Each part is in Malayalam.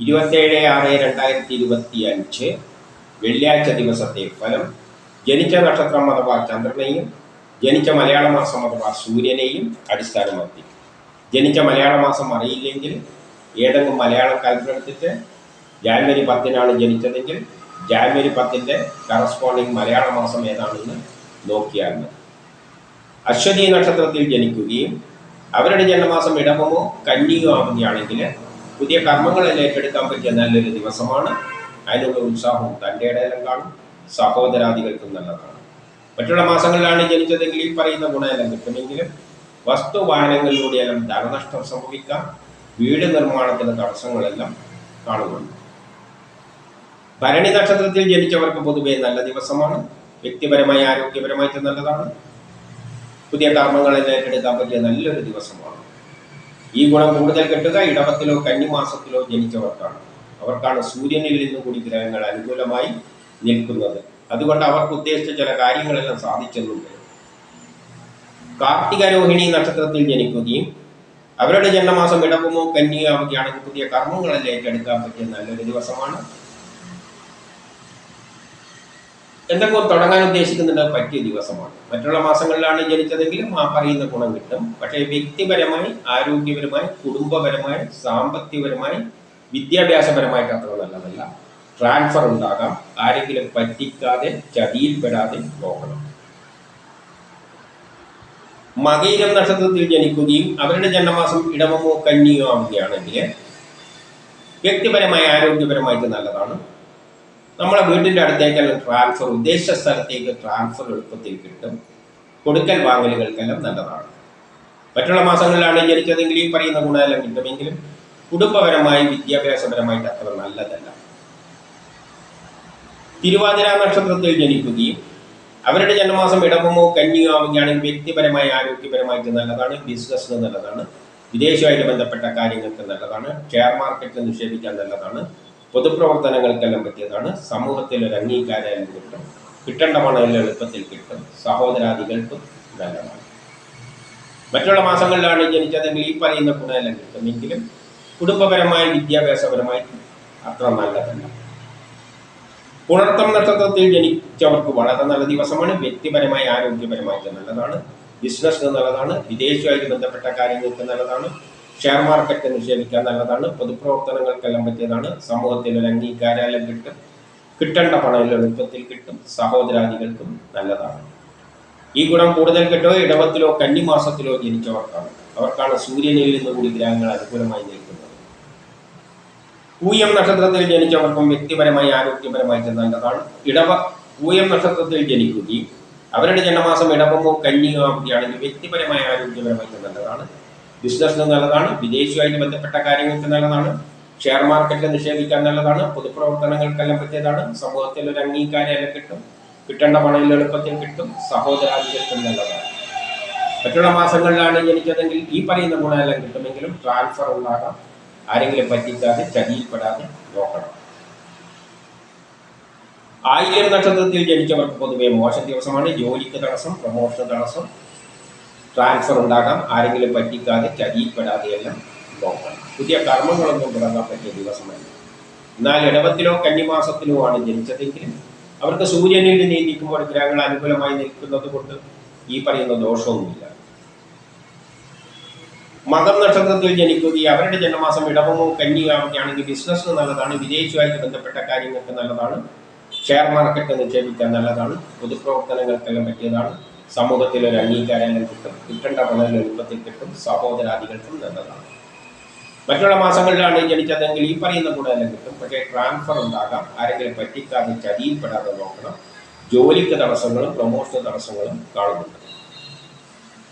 ഇരുപത്തേഴ് ആറ് രണ്ടായിരത്തി ഇരുപത്തി അഞ്ച് വെള്ളിയാഴ്ച ദിവസത്തെ ഫലം ജനിച്ച നക്ഷത്രം അഥവാ ചന്ദ്രനെയും ജനിച്ച മലയാള മാസം അഥവാ സൂര്യനെയും അടിസ്ഥാനമാക്കി. ജനിച്ച മലയാള മാസം അറിയില്ലെങ്കിൽ ഏതെങ്കിലും മലയാളം കൽപ്പെടുത്തിട്ട് ജാനുവരി പത്തിനാണ് ജനിച്ചതെങ്കിൽ ജാനുവരി പത്തിന്റെ കറസ്പോണ്ടിങ് മലയാള മാസം ഏതാണെന്ന് നോക്കിയാൽ മതി. അശ്വതി നക്ഷത്രത്തിൽ ജനിക്കുകയും അവരുടെ ജന്മമാസം ഇടവമോ കന്നിയോ ആവുകയാണെങ്കിൽ പുതിയ കർമ്മങ്ങളെല്ലാം ഏറ്റെടുക്കാൻ പറ്റിയ നല്ലൊരു ദിവസമാണ്. അതിനുള്ള ഉത്സാഹവും തന്റെ ഇടയിലും കാണും. സഹോദരാദികൾക്കും നല്ലതാണ്. മറ്റുള്ള മാസങ്ങളിലാണ് ജനിച്ചതെങ്കിൽ ഈ പറയുന്ന ഗുണമെല്ലാം കിട്ടുമെങ്കിലും വസ്തുവാഹനങ്ങളിലൂടെയെല്ലാം ധനനഷ്ടം സംഭവിക്കാം. വീട് നിർമ്മാണത്തിന് തടസ്സങ്ങളെല്ലാം കാണുന്നുണ്ട്. ഭരണി നക്ഷത്രത്തിൽ ജനിച്ചവർക്ക് പൊതുവേ നല്ല ദിവസമാണ്. വ്യക്തിപരമായി ആരോഗ്യപരമായിട്ട് നല്ലതാണ്. പുതിയ കർമ്മങ്ങളെല്ലാം ഏറ്റെടുക്കാൻ പറ്റിയ നല്ലൊരു ദിവസമാണ്. ഈ ഗുണം കൂടുതൽ കിട്ടുക ഇടവത്തിലോ കന്നിമാസത്തിലോ ജനിച്ചവർക്കാണ്. അവർക്കാണ് സൂര്യനിൽ നിന്നും കൂടി ഗ്രഹങ്ങൾ അനുകൂലമായി നിൽക്കുന്നത്. അതുകൊണ്ട് അവർക്ക് ഉദ്ദേശിച്ച ചില കാര്യങ്ങളെല്ലാം സാധിച്ചെന്നുണ്ട് കാർത്തികരോഹിണി നക്ഷത്രത്തിൽ ജനിക്കുകയും അവരുടെ ജന്മമാസം ഇടവുമോ കന്നിയോ ആവുകയാണെങ്കിൽ പുതിയ കർമ്മങ്ങളെല്ലാം ഏറ്റെടുക്കാൻ പറ്റിയ നല്ലൊരു ദിവസമാണ്. എന്തെങ്കിലും തുടങ്ങാൻ ഉദ്ദേശിക്കുന്നുണ്ട് പറ്റിയ ദിവസമാണ്. മറ്റുള്ള മാസങ്ങളിലാണ് ജനിച്ചതെങ്കിലും ആ പറയുന്ന ഗുണം കിട്ടും. പക്ഷേ വ്യക്തിപരമായി ആരോഗ്യപരമായി കുടുംബപരമായി സാമ്പത്തികപരമായി വിദ്യാഭ്യാസപരമായിട്ട് അത്ര നല്ലതല്ല. ട്രാൻസ്ഫർ ഉണ്ടാകാം. ആരെങ്കിലും പറ്റിക്കാതെ ചതിയിൽപ്പെടാതെ നോക്കണം മകയിരം നക്ഷത്രത്തിൽ ജനിക്കുകയും അവരുടെ ജന്മമാസം ഇടവമോ കന്നിയോ ആവുകയാണെങ്കിൽ വ്യക്തിപരമായി ആരോഗ്യപരമായിട്ട് നല്ലതാണ്. നമ്മളെ വീട്ടിന്റെ അടുത്തേക്കെല്ലാം ട്രാൻസ്ഫർ ഉദ്ദേശിച്ച സ്ഥലത്തേക്ക് ട്രാൻസ്ഫർ എളുപ്പത്തിൽ കിട്ടും. കൊടുക്കൽ വാങ്ങലുകൾക്കെല്ലാം നല്ലതാണ്. മറ്റുള്ള മാസങ്ങളിലാണ് ജനിച്ചതെങ്കിൽ ഈ പറയുന്ന ഗുണമെല്ലാം കിട്ടുമെങ്കിലും കുടുംബപരമായി വിദ്യാഭ്യാസപരമായിട്ട് അത്ര നല്ലതല്ല. തിരുവാതിര നക്ഷത്രത്തിൽ ജനിക്കുകയും അവരുടെ ജന്മമാസം ഇടവമോ കന്നിയോ ആവുകയാണെങ്കിൽ വ്യക്തിപരമായി ആരോഗ്യപരമായിട്ട് നല്ലതാണ് ബിസിനസ്സിന് നല്ലതാണ് വിദേശമായിട്ട് ബന്ധപ്പെട്ട കാര്യങ്ങൾക്ക് നല്ലതാണ് ഷെയർ മാർക്കറ്റിൽ നിക്ഷേപിക്കാൻ നല്ലതാണ് പൊതുപ്രവർത്തനങ്ങൾക്കെല്ലാം പറ്റിയതാണ്. സമൂഹത്തിൽ ഒരു അംഗീകാരം കിട്ടും. കിട്ടേണ്ട പണം എളുപ്പത്തിൽ കിട്ടും. സഹോദരാദികൾക്കും നല്ലതാണ്. മറ്റുള്ള മാസങ്ങളിലാണ് ജനിച്ചതെങ്കിൽ ഈ പറയുന്ന ഗുണമെല്ലാം കിട്ടുമെങ്കിലും കുടുംബപരമായി വിദ്യാഭ്യാസപരമായി അത്ര നല്ലതല്ല. പുണർത്തം നക്ഷത്രത്തിൽ ജനിച്ചവർക്ക് വളരെ നല്ല ദിവസമാണ്. വ്യക്തിപരമായി ആരോഗ്യപരമായിട്ട് നല്ലതാണ്. ബിസിനസ്സിന് നല്ലതാണ്. വിദേശമായിട്ട് ബന്ധപ്പെട്ട കാര്യങ്ങൾക്ക് നല്ലതാണ്. ഷെയർ മാർക്കറ്റ് നിക്ഷേപിക്കാൻ നല്ലതാണ്. പൊതുപ്രവർത്തനങ്ങൾക്കെല്ലാം പറ്റിയതാണ്. സമൂഹത്തിൽ ഒരു അംഗീകാരം കിട്ടും. കിട്ടേണ്ട പണം എളുപ്പത്തിൽ കിട്ടും. സഹോദരാദികൾക്കും നല്ലതാണ്. ഈ ഗുണം കൂടുതൽ കിട്ടുക ഇടവത്തിലോ കന്നിമാസത്തിലോ ജനിച്ചവർക്കാണ് അവർക്കാണ് സൂര്യനിൽ നിന്ന് കൂടി ഗ്രഹങ്ങൾ അനുകൂലമായി നിൽക്കുന്നത്. പൂയം നക്ഷത്രത്തിൽ ജനിച്ചവർക്കും വ്യക്തിപരമായി ആരോഗ്യപരമായിട്ട് നല്ലതാണ്. ഇടവ പൂയം നക്ഷത്രത്തിൽ ജനിക്കുകയും അവരുടെ ജന്മമാസം ഇടവമോ കന്നിയോ ആവുകയാണെങ്കിൽ വ്യക്തിപരമായി ആരോഗ്യപരമായിട്ട് നല്ലതാണ്. ബിസിനസ്സിന് നല്ലതാണ് വിദേശിയുമായിട്ട് ബന്ധപ്പെട്ട കാര്യങ്ങൾക്ക് നല്ലതാണ് ഷെയർ മാർക്കറ്റിൽ നിക്ഷേപിക്കാൻ നല്ലതാണ് പൊതുപ്രവർത്തനങ്ങൾക്കെല്ലാം പറ്റിയതാണ് സമൂഹത്തിൽ ഒരു അംഗീകാരം കിട്ടും കിട്ടേണ്ട പണം എളുപ്പത്തിൽ കിട്ടും സഹോദരാദികൾക്കും നല്ലതാണ്. മറ്റുള്ള മാസങ്ങളിലാണ് എനിക്കതെങ്കിൽ ഈ പറയുന്ന ഗുണമെല്ലാം കിട്ടുമെങ്കിലും ട്രാൻസ്ഫർ ഉണ്ടാകാം ആരെങ്കിലും പറ്റിക്കാതെ ചതിയിൽപ്പെടാതെ നോക്കണം. ആയിരം നക്ഷത്രത്തിൽ ജനിച്ചവർക്ക് പൊതുവെ മോശം ദിവസമാണ് ജോലിക്ക് തടസ്സം പ്രമോഷൻ തടസ്സം ട്രാൻസ്ഫർ ഉണ്ടാകാം. ആരെങ്കിലും പറ്റിക്കാതെ ചതിയിൽപ്പെടാതെയെല്ലാം നോക്കണം പുതിയ കർമ്മങ്ങളൊന്നും തുടങ്ങാൻ പറ്റിയ ദിവസമല്ല. എന്നാൽ ഇടവത്തിലോ കന്നിമാസത്തിലോ ആണ് ജനിച്ചതെങ്കിൽ അവർക്ക് സൂര്യനിൽ നീന്തിക്കുമ്പോൾ ഗ്രഹങ്ങൾ അനുകൂലമായി നിൽക്കുന്നത് കൊണ്ട് ഈ പറയുന്ന ദോഷവുമില്ല മകം നക്ഷത്രത്തിൽ ജനിക്കുകയും അവരുടെ ജന്മമാസം ഇടവമോ കന്നിയാവുകയാണെങ്കിൽ ബിസിനസ്സിന് നല്ലതാണ് വിദേശമായി ബന്ധപ്പെട്ട കാര്യങ്ങൾക്ക് നല്ലതാണ് ഷെയർ മാർക്കറ്റ് നിക്ഷേപിക്കാൻ നല്ലതാണ് പൊതുപ്രവർത്തനങ്ങൾക്കെല്ലാം പറ്റിയതാണ്. സമൂഹത്തിൽ ഒരു അംഗീകാരങ്ങൾ കിട്ടും കിട്ടേണ്ട പണം എളുപ്പത്തിൽ കിട്ടും സഹോദരാദികൾക്കും നല്ലതാണ് മറ്റുള്ള മാസങ്ങളിലാണ് ജനിച്ചതെങ്കിൽ ഈ പറയുന്ന ഗുണമെല്ലാം കിട്ടും. പക്ഷേ ട്രാൻസ്ഫർ ഉണ്ടാകാം ആരെങ്കിലും പറ്റിക്കാതെ ചതിയിൽപ്പെടാതെ നോക്കണം. ജോലിക്ക് തടസ്സങ്ങളും പ്രമോഷൻ തടസ്സങ്ങളും കാണുന്നുണ്ട്.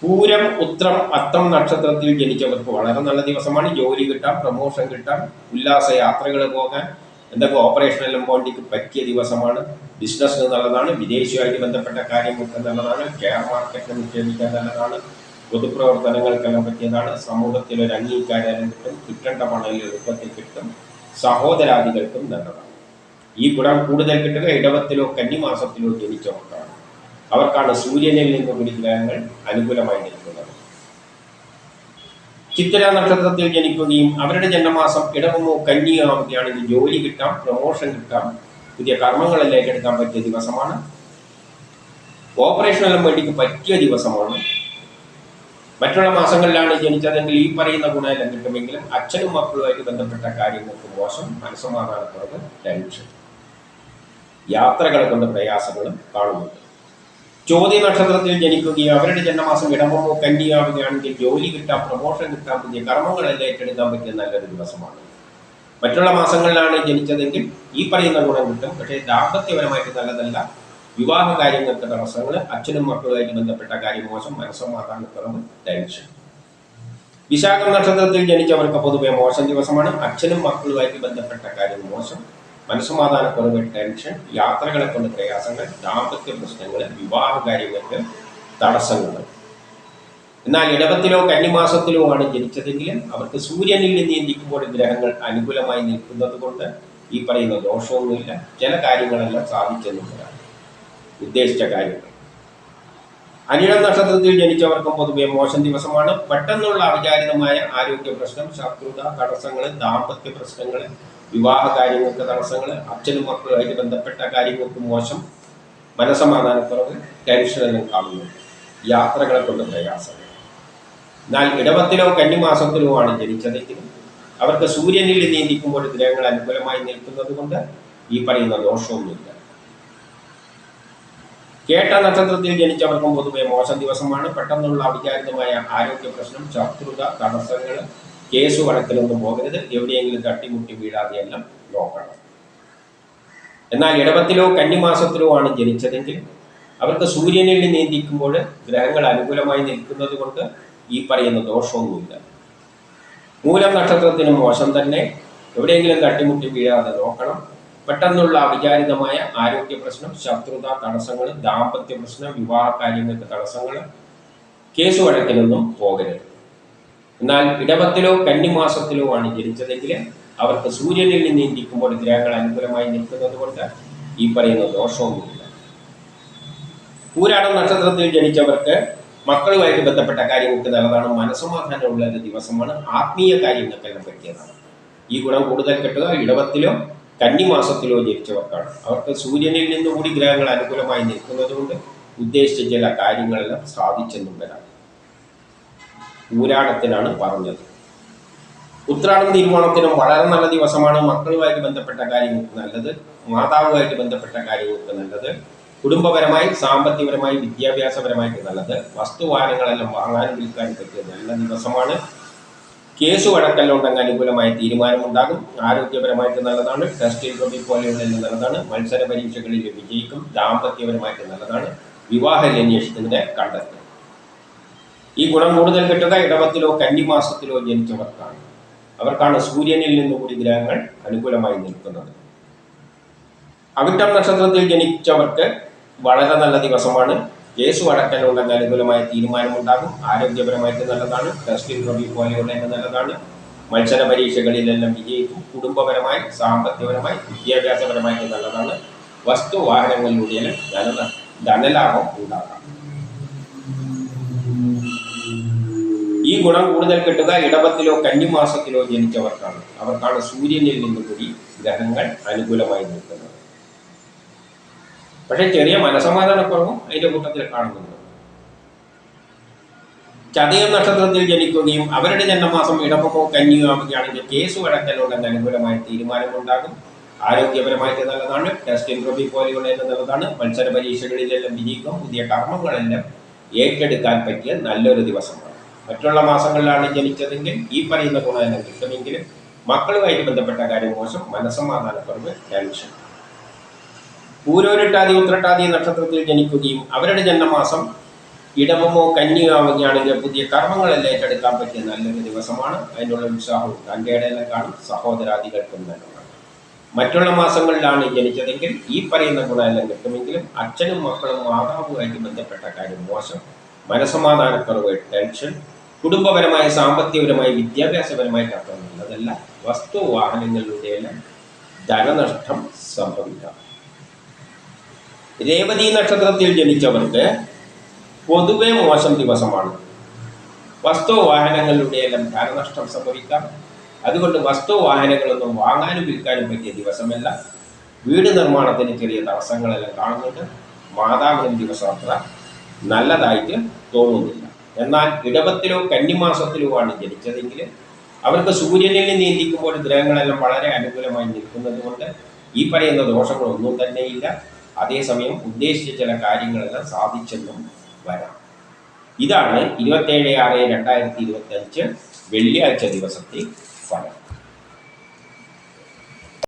പൂരം ഉത്രം അത്തം നക്ഷത്രത്തിൽ ജനിച്ചവർക്ക് വളരെ നല്ല ദിവസമാണ്. ജോലി കിട്ടാം പ്രൊമോഷൻ കിട്ടാം ഉല്ലാസ യാത്രകൾ പോകാൻ എന്തൊക്കെ ഓപ്പറേഷനെല്ലാം പോകേണ്ടിക്ക് പറ്റിയ ദിവസമാണ്. ബിസിനസ്സിന് നല്ലതാണ് വിദേശിയുമായിട്ട് ബന്ധപ്പെട്ട കാര്യങ്ങൾക്ക് നല്ലതാണ് ഷെയർ മാർക്കറ്റ് നിക്ഷേപിക്കാൻ നല്ലതാണ് പൊതുപ്രവർത്തനങ്ങൾക്കെല്ലാം പറ്റിയതാണ് സമൂഹത്തിൽ ഒരു അംഗീകാരം കിട്ടും കിട്ടേണ്ട പണം എളുപ്പത്തിൽ കിട്ടും സഹോദരാദികൾക്കും നല്ലതാണ്. ഈ ഗുണം കൂടുതൽ കിട്ടുക ഇടവത്തിലോ കന്നിമാസത്തിലോ ജനിച്ചവർക്കാണ്. അവർക്കാണ് സൂര്യനിൽ നിന്ന് കൂടി ഗ്രഹങ്ങൾ അനുകൂലമായി നിൽക്കുന്നത്. ചിത്തിര നക്ഷത്രത്തിൽ ജനിക്കുകയും അവരുടെ ജന്മമാസം ഇടവമോ കന്നിയോ ആവുകയാണെങ്കിൽ ജോലി കിട്ടാം പ്രൊമോഷൻ കിട്ടാം പുതിയ കർമ്മങ്ങളിലേക്ക് എടുക്കാൻ പറ്റിയ ദിവസമാണ്. ഓപ്പറേഷനെല്ലാം വേണ്ടിക്ക് പറ്റിയ ദിവസമാണ്. മറ്റുള്ള മാസങ്ങളിലാണ് ജനിച്ചതെങ്കിൽ ഈ പറയുന്ന ഗുണമെല്ലാം കിട്ടുമെങ്കിലും അച്ഛനും മക്കളുമായിട്ട് ബന്ധപ്പെട്ട കാര്യങ്ങൾക്ക് മോശം മനസ്സമാധാനക്കുറവ് ടെൻഷൻ യാത്രകളെ കൊണ്ട് പ്രയാസങ്ങളും കാണുന്നുണ്ട്. ചോദ്യ നക്ഷത്രത്തിൽ ജനിക്കുകയും അവരുടെ ജന്മമാസം ഇടമോ കന്നിയാവുകയാണെങ്കിൽ ജോലി കിട്ടാം പ്രമോഷൻ കിട്ടാം പുതിയ കർമ്മങ്ങളെല്ലാം ഏറ്റെടുക്കാൻ പറ്റിയ നല്ലൊരു ദിവസമാണ്. മറ്റുള്ള മാസങ്ങളിലാണ് ജനിച്ചതെങ്കിൽ ഈ പറയുന്ന ഗുണം കിട്ടും. പക്ഷേ ദാമ്പത്യപരമായിട്ട് നല്ലതല്ല. വിവാഹ കാര്യങ്ങൾക്ക് തടസ്സങ്ങൾ അച്ഛനും മക്കളുമായിട്ട് ബന്ധപ്പെട്ട കാര്യം മോശം. മനസ്സമാധാനക്കുറവ് ടെൻഷൻ. വിശാഖം നക്ഷത്രത്തിൽ ജനിച്ചവർക്ക് പൊതുവെ മോശം ദിവസമാണ്. അച്ഛനും മക്കളുമായിട്ട് ബന്ധപ്പെട്ട കാര്യം മോശം. മനസ്സമാധാനക്കുറവ് ടെൻഷൻ. യാത്രകളെ കൊണ്ട് പ്രയാസങ്ങൾ ദാമ്പത്യ പ്രശ്നങ്ങൾ വിവാഹ കാര്യങ്ങൾക്ക് തടസ്സങ്ങൾ. എന്നാൽ ഇടവത്തിലോ കന്നിമാസത്തിലോ ആണ് ജനിച്ചതെങ്കിൽ അവർക്ക് സൂര്യനിൽ നിയന്ത്രിക്കുമ്പോൾ ഗ്രഹങ്ങൾ അനുകൂലമായി നിൽക്കുന്നത് കൊണ്ട് ഈ പറയുന്ന ദോഷമൊന്നുമില്ല. ചില കാര്യങ്ങളെല്ലാം സാധിച്ചെന്നുള്ളതാണ് ഉദ്ദേശിച്ച കാര്യങ്ങൾ. അനിഴം നക്ഷത്രത്തിൽ ജനിച്ചവർക്കും പൊതുവെ മോശം ദിവസമാണ്. പെട്ടെന്നുള്ള അവിചാരിതമായ ആരോഗ്യ പ്രശ്നം ശത്രുത തടസ്സങ്ങൾ ദാമ്പത്യ പ്രശ്നങ്ങൾ വിവാഹ കാര്യങ്ങൾക്ക് തടസ്സങ്ങൾ അച്ഛനും മക്കളുമായിട്ട് ബന്ധപ്പെട്ട കാര്യങ്ങൾക്ക് മോശം മനസമാധാനക്കുറവ് ടെൻഷനെല്ലാം കാണുന്നുണ്ട് യാത്രകളെ കൊണ്ട് പ്രയാസങ്ങൾ. എന്നാൽ ഇടവത്തിലോ കന്നിമാസത്തിലോ ആണ് ജനിച്ചതെങ്കിലും അവർക്ക് സൂര്യനിൽ നീന്തിക്കുമ്പോൾ ഗ്രഹങ്ങൾ അനുകൂലമായി നിൽക്കുന്നത് കൊണ്ട് ഈ പറയുന്ന ദോഷവുമില്ല കേട്ട നക്ഷത്രത്തിൽ ജനിച്ചവർക്കും പൊതുവെ മോശം ദിവസമാണ്. പെട്ടെന്നുള്ള അവിചാരിതമായ ആരോഗ്യ പ്രശ്നം ശത്രുത തടസ്സങ്ങൾ കേസ് വഴക്കിലൊന്നും പോകരുത്. എവിടെയെങ്കിലും തട്ടിമുട്ടി വീഴാതെയെല്ലാം നോക്കണം. എന്നാൽ ഇടവത്തിലോ കന്നിമാസത്തിലോ ആണ് ജനിച്ചതെങ്കിൽ അവർക്ക് സൂര്യനിൽ നീന്തിക്കുമ്പോൾ ഗ്രഹങ്ങൾ അനുകൂലമായി നിൽക്കുന്നത് കൊണ്ട് ഈ പറയുന്ന ദോഷമൊന്നുമില്ല. മൂലം നക്ഷത്രത്തിന് മോശം തന്നെ. എവിടെയെങ്കിലും തട്ടിമുട്ടി വീഴാതെ നോക്കണം. പെട്ടെന്നുള്ള അവിചാരിതമായ ആരോഗ്യ പ്രശ്നം ശത്രുത തടസ്സങ്ങൾ ദാമ്പത്യ പ്രശ്നം വിവാഹ കാര്യങ്ങൾക്ക് തടസ്സങ്ങൾ കേസ് വഴക്കിലൊന്നും പോകരുത്. എന്നാൽ ഇടവത്തിലോ കന്നിമാസത്തിലോ ആണ് ജനിച്ചതെങ്കിൽ അവർക്ക് സൂര്യനിൽ നിന്ന് ഇരിക്കുമ്പോൾ ഗ്രഹങ്ങൾ അനുകൂലമായി നിൽക്കുന്നത് കൊണ്ട് ഈ പറയുന്ന ദോഷവുമില്ല പൂരാടം നക്ഷത്രത്തിൽ ജനിച്ചവർക്ക് മക്കളുമായിട്ട് ബന്ധപ്പെട്ട കാര്യങ്ങൾക്ക് നല്ലതാണ്. മനസ്സമാധാനമുള്ള ഒരു ദിവസമാണ് ആത്മീയ കാര്യങ്ങൾക്കെല്ലാം പറ്റിയതാണ് ഈ ഗുണം കൂടുതൽ കിട്ടുക ഇടവത്തിലോ കന്നിമാസത്തിലോ ജനിച്ചവർക്കാണ്. അവർക്ക് സൂര്യനിൽ നിന്നും കൂടി ഗ്രഹങ്ങൾ അനുകൂലമായി നിൽക്കുന്നത് കൊണ്ട് ഉദ്ദേശിച്ച ചില കാര്യങ്ങളെല്ലാം സാധിച്ചെന്നും വരാം. ഊരാടത്തിനാണ് പറഞ്ഞത്. ഉത്രാടം തീരുമാനത്തിനും വളരെ നല്ല ദിവസമാണ്. മക്കളുമായിട്ട് ബന്ധപ്പെട്ട കാര്യങ്ങൾക്ക് നല്ലത്. മാതാവുമായിട്ട് ബന്ധപ്പെട്ട കാര്യങ്ങൾക്ക് നല്ലത്. കുടുംബപരമായി സാമ്പത്തികപരമായി വിദ്യാഭ്യാസപരമായിട്ട് നല്ലത്. വസ്തുവാനങ്ങളെല്ലാം വാങ്ങാനും വിൽക്കാനും പറ്റിയ നല്ല ദിവസമാണ്. കേസ് വഴക്കല്ലുണ്ടെങ്കിൽ അനുകൂലമായ തീരുമാനമുണ്ടാകും. ആരോഗ്യപരമായിട്ട് നല്ലതാണ്. ടെസ്റ്റ് ഇൻട്രോബി പോലെയുള്ള നല്ലതാണ്. മത്സര പരീക്ഷകളിൽ വിജയിക്കും. ദാമ്പത്യപരമായിട്ട് നല്ലതാണ്. വിവാഹം അന്വേഷിക്കുന്നതിനെ കണ്ടെത്തും ഈ ഗുണം കൂടുതൽ കിട്ടുക ഇടവത്തിലോ കന്നിമാസത്തിലോ ജനിച്ചവർക്കാണ്. അവർക്കാണ് സൂര്യനിൽ നിന്നുകൂടി ഗ്രഹങ്ങൾ അനുകൂലമായി നിൽക്കുന്നത്. അവിട്ടം നക്ഷത്രത്തിൽ ജനിച്ചവർക്ക് വളരെ നല്ല ദിവസമാണ്. കേസ് വടക്കലുണ്ടെങ്കിൽ അനുകൂലമായ തീരുമാനമുണ്ടാകും. ആരോഗ്യപരമായിട്ട് നല്ലതാണ്. ടെസ്റ്റ് ഇന്റർവ്യൂ പോലെയുള്ള നല്ലതാണ്. മത്സര പരീക്ഷകളിലെല്ലാം വിജയിക്കും. കുടുംബപരമായി സാമ്പത്തികപരമായി വിദ്യാഭ്യാസപരമായിട്ട് നല്ലതാണ്. വസ്തു വാഹനങ്ങളിലൂടെയെല്ലാം ധന ധനലാഭം ഉണ്ടാകാം. ഈ ഗുണം കൂടുതൽ കിട്ടുക ഇടവത്തിലോ കന്നിമാസത്തിലോ ജനിച്ചവർക്കാണ്. അവർക്കാണ് സൂര്യനിൽ നിന്നുകൂടി ഗ്രഹങ്ങൾ അനുകൂലമായി നിൽക്കുന്നത്. പക്ഷേ ചെറിയ മനസമാധാനക്കുറവും അതിന്റെ കൂട്ടത്തിൽ കാണുന്നുണ്ട്. ചതയം നക്ഷത്രത്തിൽ ജനിക്കുകയും അവരുടെ ജന്മമാസം ഇടവമോ കന്നിയോ ആവുകയാണെങ്കിൽ കേസ് വഴക്കലോടെ അനുകൂലമായ തീരുമാനമുണ്ടാകും. ആരോഗ്യപരമായിട്ട് നല്ലതാണ്. ടെസ്റ്റ് ഇൻട്രോബി പോലെയുള്ള നല്ലതാണ്. മത്സര പരീക്ഷകളിലെല്ലാം വിജയിക്കും. പുതിയ കർമ്മങ്ങളെല്ലാം ഏറ്റെടുക്കാൻ പറ്റിയ നല്ലൊരു ദിവസമാണ്. മറ്റുള്ള മാസങ്ങളിലാണ് ജനിച്ചതെങ്കിൽ ഈ പറയുന്ന ഗുണമെല്ലാം കിട്ടുമെങ്കിലും മക്കളുമായിട്ട് ബന്ധപ്പെട്ട കാര്യം മോശം. മനസ്സമാധാനക്കുറവ് ടെൻഷൻ. പൂരോരിട്ടാതി ഉത്രട്ടാതി നക്ഷത്രത്തിൽ ജനിക്കുകയും അവരുടെ ജന്മമാസം ഇടവമോ കന്നിയോ ആവുകയാണെങ്കിൽ പുതിയ കർമ്മങ്ങളെല്ലാം ഏറ്റെടുക്കാൻ പറ്റിയ നല്ലൊരു ദിവസമാണ്. അതിനുള്ള ഉത്സാഹവും തന്റെ കാണും. സഹോദരാദികൾക്കും നല്ലതാണ്. മറ്റുള്ള മാസങ്ങളിലാണ് ജനിച്ചതെങ്കിൽ ഈ പറയുന്ന ഗുണമെല്ലാം കിട്ടുമെങ്കിലും അച്ഛനും മക്കളും മാതാവുമായിട്ട് ബന്ധപ്പെട്ട കാര്യം മോശം. മനസമാധാനക്കുറവ് ടെൻഷൻ കുടുംബപരമായ സാമ്പത്തികപരമായി വിദ്യാഭ്യാസപരമായിട്ട് അത്ര നല്ലതല്ല. വസ്തു വാഹനങ്ങളിലൂടെയെല്ലാം ധനനഷ്ടം സംഭവിക്കാം. രേവതി നക്ഷത്രത്തിൽ ജനിച്ചവർക്ക് പൊതുവെ മോശം ദിവസമാണ്. വസ്തു വാഹനങ്ങളുടെ എല്ലാം ധനനഷ്ടം സംഭവിക്കാം. അതുകൊണ്ട് വസ്തു വാഹനങ്ങളൊന്നും വാങ്ങാനും വിൽക്കാനും പറ്റിയ ദിവസമല്ല. വീട് നിർമ്മാണത്തിന് ചെറിയ തടസ്സങ്ങളെല്ലാം കാണുന്നുണ്ട്. മാതാവിനും ദിവസം അത്ര നല്ലതായിട്ട് തോന്നുന്നില്ല. എന്നാൽ ഇടവത്തിലോ കന്നിമാസത്തിലോ ആണ് ജനിച്ചതെങ്കിൽ അവർക്ക് സൂര്യനിൽ നീന്തിക്കുമ്പോൾ ഗ്രഹങ്ങളെല്ലാം വളരെ അനുകൂലമായി നിൽക്കുന്നത് കൊണ്ട് ഈ പറയുന്ന ദോഷങ്ങളൊന്നും തന്നെയില്ല. അതേസമയം ഉദ്ദേശിച്ച ചില കാര്യങ്ങളെല്ലാം സാധിച്ചെന്നും വരാം. ഇതാണ് ഇരുപത്തേഴ് ആറ് രണ്ടായിരത്തി ഇരുപത്തി അഞ്ച് വെള്ളിയാഴ്ച ദിവസത്തെ